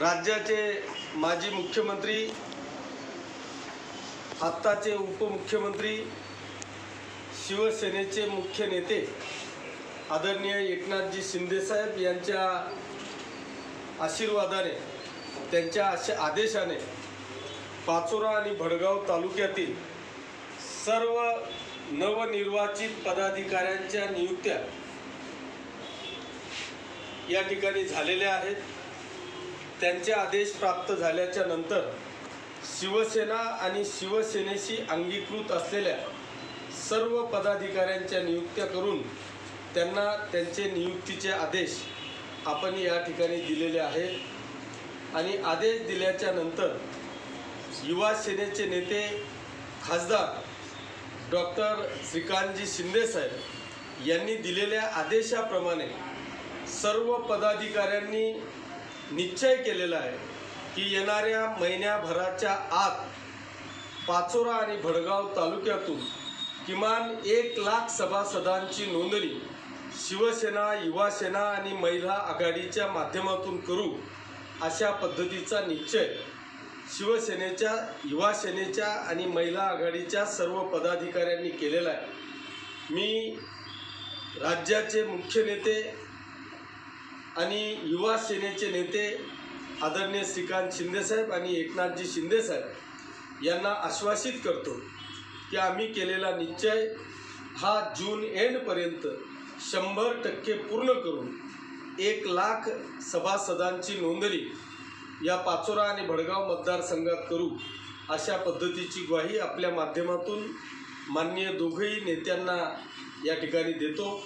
राज्याचे माजी मुख्यमंत्री आत्ताचे उपमुख्यमंत्री शिवसेनेचे मुख्य नेते आदरणीय एकनाथजी शिंदेसाहेब यांच्या आशीर्वादाने त्यांच्या अशा आदेशाने पाचोरा आणि भडगाव तालुक्यातील सर्व नवनिर्वाचित पदाधिकाऱ्यांच्या नियुक्त्या या ठिकाणी झालेल्या आहेत. त्यांचे आदेश प्राप्त झाल्याच्यानंतर शिवसेना आणि शिवसेनेशी अंगीकृत असलेल्या सर्व पदाधिकाऱ्यांच्या नियुक्त्या करून त्यांना त्यांचे नियुक्तीचे आदेश आपण या ठिकाणी दिलेले आहेत आणि आदेश दिल्याच्या नंतर युवा सेनेचे नेते खासदार डॉक्टर श्रीकांतजी शिंदेसाहेब यांनी दिलेल्या आदेशाप्रमाणे सर्व पदाधिकाऱ्यांनी निश्चय केलेला आहे की येणाऱ्या महिन्याभराच्या आत पाचोरा आणि भडगाव तालुक्यातून किमान एक लाख सभासदांची नोंदणी शिवसेना युवासेना आणि महिला आघाडीच्या माध्यमातून करू अशा पद्धतीचा निश्चय शिवसेनेच्या युवासेनेच्या आणि महिला आघाडीच्या सर्व पदाधिकाऱ्यांनी केलेला आहे. मी राज्याचे मुख्य नेते आणि युवा सेनेचे नेते आदरणीय श्रीकांत शिंदेसाहेब आणि एकनाथजी शिंदेसाहेब यांना आश्वासित करतो की आम्ही केलेला निश्चय हा जून एंडपर्यंत शंभर टक्के पूर्ण करून एक लाख सभासदांची नोंदणी या पाचोरा आणि भडगाव मतदारसंघात करू अशा पद्धतीची ग्वाही आपल्या माध्यमातून माननीय दोघंही नेत्यांना या ठिकाणी देतो.